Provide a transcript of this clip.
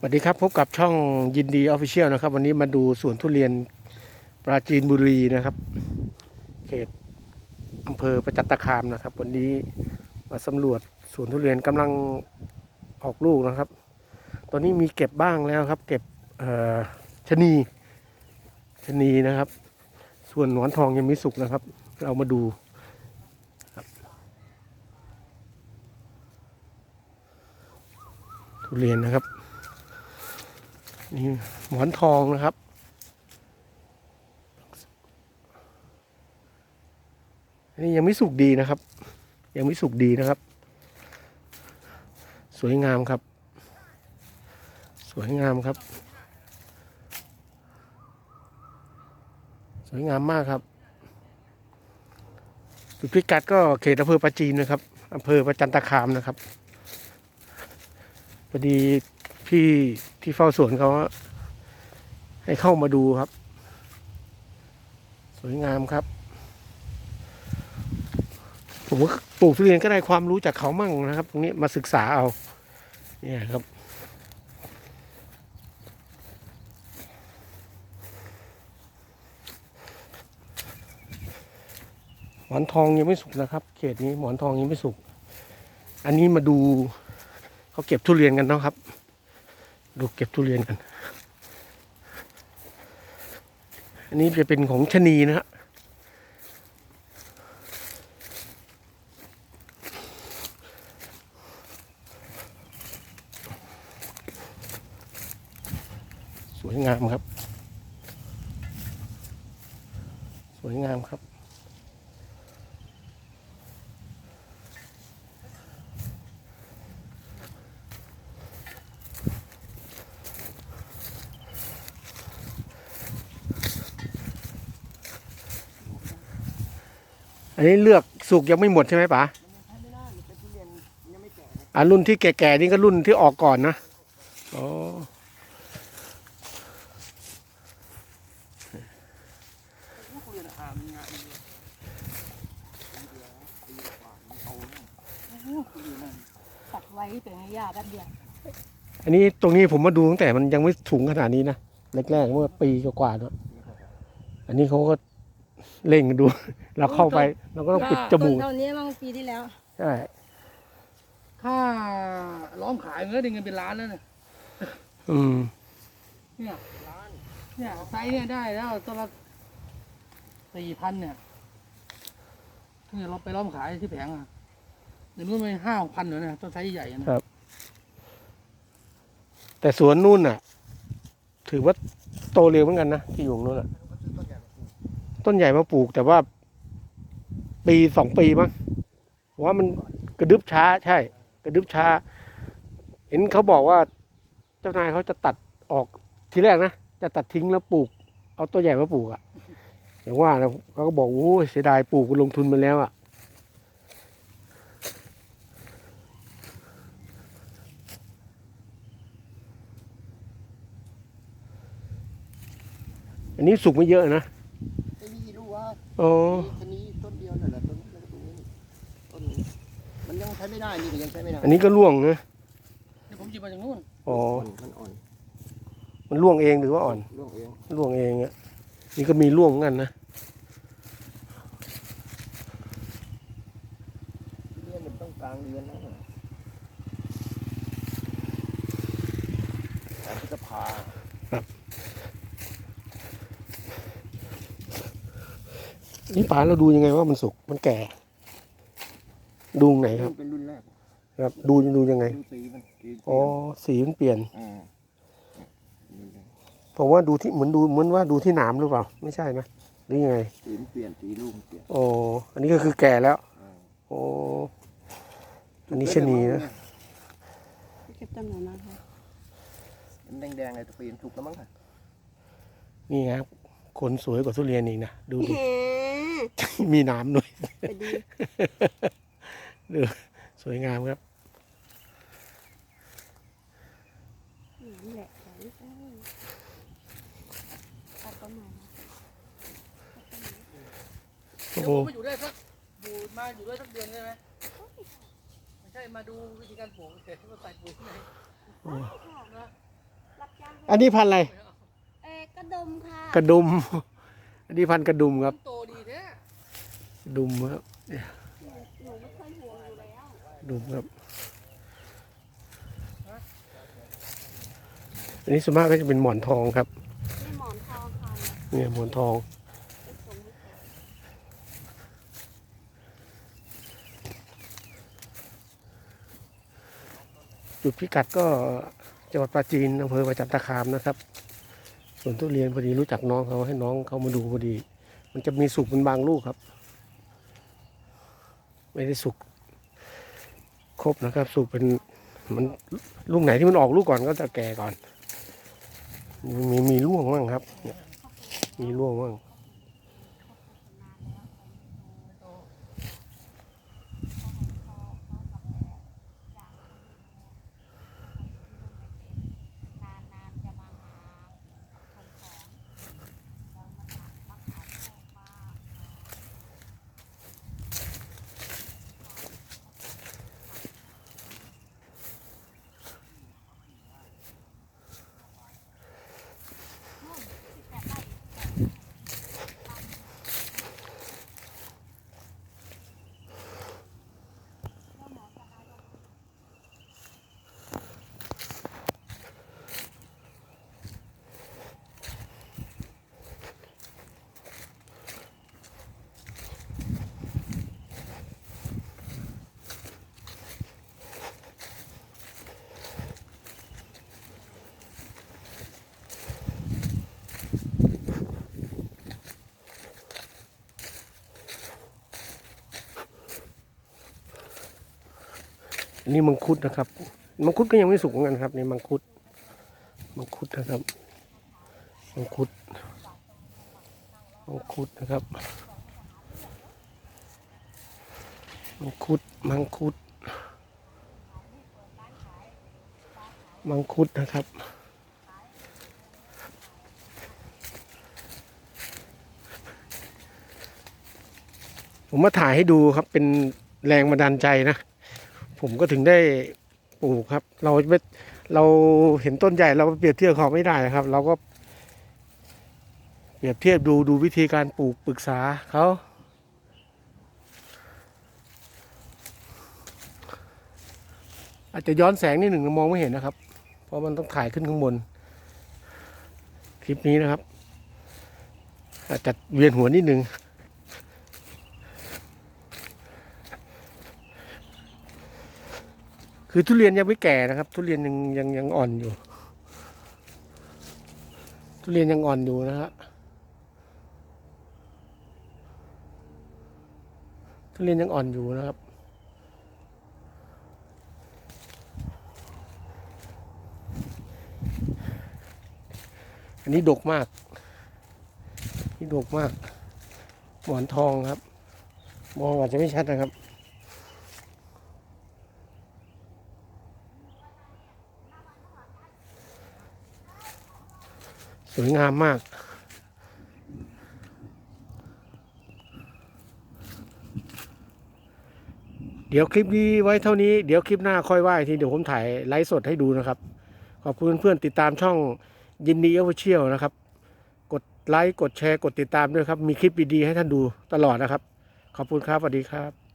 สวัสดีครับ พบกับช่องยินดีออฟฟิเชียลนะครับ วันนี้มาดูสวนทุเรียนปราจีนบุรีนะครับ เขตอำเภอประจันตคามนะครับ วันนี้มาสำรวจสวนทุเรียนกำลังออกลูกนะครับ ตอนนี้มีเก็บบ้างแล้วครับ เก็บชะนีชะนีนะครับ ส่วนหนอนทองยังไม่สุกนะครับ เรามาดูทุเรียนนะครับ นี่หมอนทองนะครับนนี้ยังไม่สุกดีนะครับ ยังไม่สุกดีนะครับ สวยงามครับ สวยงามครับ สวยงามมากครับจุดพิกัดก็เขตอำเภอประจีนนะครับอำเภอประจันตคามนะครับพอดี พี่ที่เฝ้าสวนเขาให้เข้ามาดูครับ สวยงามครับ ผมว่าปลูกทุเรียนก็ได้ความรู้จากเขามั่งนะครับ ตรงนี้มาศึกษาเอา เนี่ยครับหมอนทองยังไม่สุกนะครับ เขตนี้หมอนทองยังไม่สุก อันนี้มาดูเขาเก็บทุเรียนกันนะครับ ดูเก็บทุเรียนกัน อันนี้จะเป็นของชะนีนะฮะสวยงามครับ สวยงามครับ อันนี้เลือกสุกยังไม่หมดใช่ไหมป๋าอ่ารุ่นที่แก่ๆนี่ก็รุ่นที่ออกก่อนนะอ๋อตัดไว้เป็นระยะแป๊บเดียวอันนี้ตรงนี้ผมมาดูตั้งแต่มันยังไม่ถุงขนาดนี้นะแรกๆเมื่อปีกว่าๆเนอะอันนี้เขาก็ เร่งดูเราเข้าไปเราก็ต้องปิดจมูกต้นเท่านี้มั้งปีที่แล้วใช่ค่าล้อมขายมันก็ได้เงินเป็นล้านแล้วเนี่ยอืมเนี่ยเนี่ยไซส์เนี่ยได้แล้วตัวละสี่พันเนี่ยเนี่ยเราไปล้อมขายที่แผงอะเดี๋ยวนู้นไปห้าพันเหรอเนี่ยต้นไซส์ใหญ่อะนะแต่สวนนู่นน่ะ ถือว่าโตเร็วเหมือนกันนะที่อยู่ตรงนู้นน่ะ ต้นใหญ่มาปลูกแต่ว่า ปีสองปีมั้งว่ามันกระดึบช้าใช่ กระดึบช้า เห็นเขาบอกว่าเจ้านายเขาจะตัดออกทีแรกนะจะตัดทิ้งแล้วปลูก เอาตัวใหญ่มาปลูกอะอย่างว่านะเขาก็บอกโอ้เสียดายปลูกลงทุนมาแล้วอะอันนี้สุกไม่เยอะนะ ว่าอ๋อต้นนี้ต้นเดียวนั่นแหละต้นนี้แล้วก็ต้นนี้ต้นนี้มันยังใช้ไม่ได้นี่ก็ยังใช้ไม่ได้อันนี้ก็ร่วงนะเดี๋ยวผมหยิบมาจากนู้นอ๋อมันอ่อนมันร่วงเองหรือว่าอ่อนร่วงเองร่วงเองอะนี่ก็มีร่วงเหมือนกันนะเนี่ยมันต้องกลางเดือนนะแต่พฤษภา นี่ป๋าเราดูยังไงว่ามันสุก มันแก่ ดูตรงไหนครับ เป็นรุ่นแรกครับ ดูดูยังไง ดูสีมันสีอ๋อ สีมันเปลี่ยน อ่าผมว่าดูที่เหมือนดูเหมือนว่าดูที่หนามหรือเปล่า ไม่ใช่นะหรือยังไง สีมันเปลี่ยนสีลูกมันเปลี่ยนอ๋ออันนี้ก็คือแก่แล้ว อ่าโอ้อันนี้ชะนีนะเก็บต้นไหนมาคะมันแดงๆเลยตะปีนถูกแล้วมั้งค่ะนี่ครับคนสวยกว่าทุเรียนอีกนะ ดูดิมีห นามด้วยไปดูดูสวยงามครับนี่แหละสวยจังตัดต้นไหนโอ้เดี๋ยวโหผมมาอยู่ได้สักอยู่มาอยู่ด้วยสักเดือนได้ไหมไม่ใช่มาดูวิธีการปลูกเฉยๆว่าใส่ปุ๋ยที่ไหนนะรับจ้างอันนี้พันธุ์อะไรเอ๊ะกระดมค่ะ กระดุม อันนี้พันธุ์กระดุมครับโต ดีแท้กระดุมครับหนูหนูไม่เคยห่วงอยู่แล้วกระดุมครับ อันนี้ส่วนมากก็จะเป็นหมอนทองครับนี่หมอนทองค่ะเนี่ยหมอนทองเป็นสมมุติจุดพิกัดก็จังหวัดปราจีนอำเภอประจันตคามนะครับสวนทุเรียนพอดีรู้จักน้องเขาให้น้องเขามาดูพอดี มันจะมีสุกเป็นบางลูกครับ ไม่ได้สุกครบนะครับ สุกเป็นมันลูกไหนที่มันออกลูกก่อนก็จะแก่ก่อน มีมีร่วงบ้างครับ มีร่วงบ้าง นนี้มังคุดนะครับ มังคุดก็ยังไม่สุกเหมือนกันครับนี่มังคุด มังคุดนะครับ มังคุด มังคุดนะครับ มังคุด มังคุด มังคุดนะครับผมมาถ่ายให้ดูครับเป็นแรงบันดาลใจนะ ผมก็ถึงได้ปลูกครับ เราไม่เราเห็นต้นใหญ่เราเปรียบเทียบเขาไม่ได้นะครับ เราก็ เปรียบเทียบดูดูวิธีการปลูกปรึกษาเขาอาจจะย้อนแสงนิดหนึ่งมองไม่เห็นนะครับ เพราะมันต้องถ่ายขึ้นข้างบน คลิปนี้นะครับ อาจจะเวียนหัวนิดหนึ่ง คือทุเรียนยังไม่แก่นะครับ ทุเรียนยังยังยังอ่อนอยู่ ทุเรียนยังอ่อนอยู่นะฮะทุเรียนยังอ่อนอยู่นะครับอันนี้ดกมาก นี่ดกมาก หมอนทองครับ มองอาจจะไม่ชัดนะครับ วยงามมาก เดี๋ยวคลิปนี้ไว้เท่านี้ เดี๋ยวคลิปหน้าค่อยว่าทีเดี๋ยวผมถ่ายไลฟ์สดให้ดูนะครับ ขอบคุณเพื่อนๆติดตามช่องยินดีเอเวอร์เชียลนะครับ กดไลค์ กดแชร์ กดติดตามด้วยครับ มีคลิปดีๆให้ท่านดูตลอดนะครับ ขอบคุณครับ สวัสดีครับ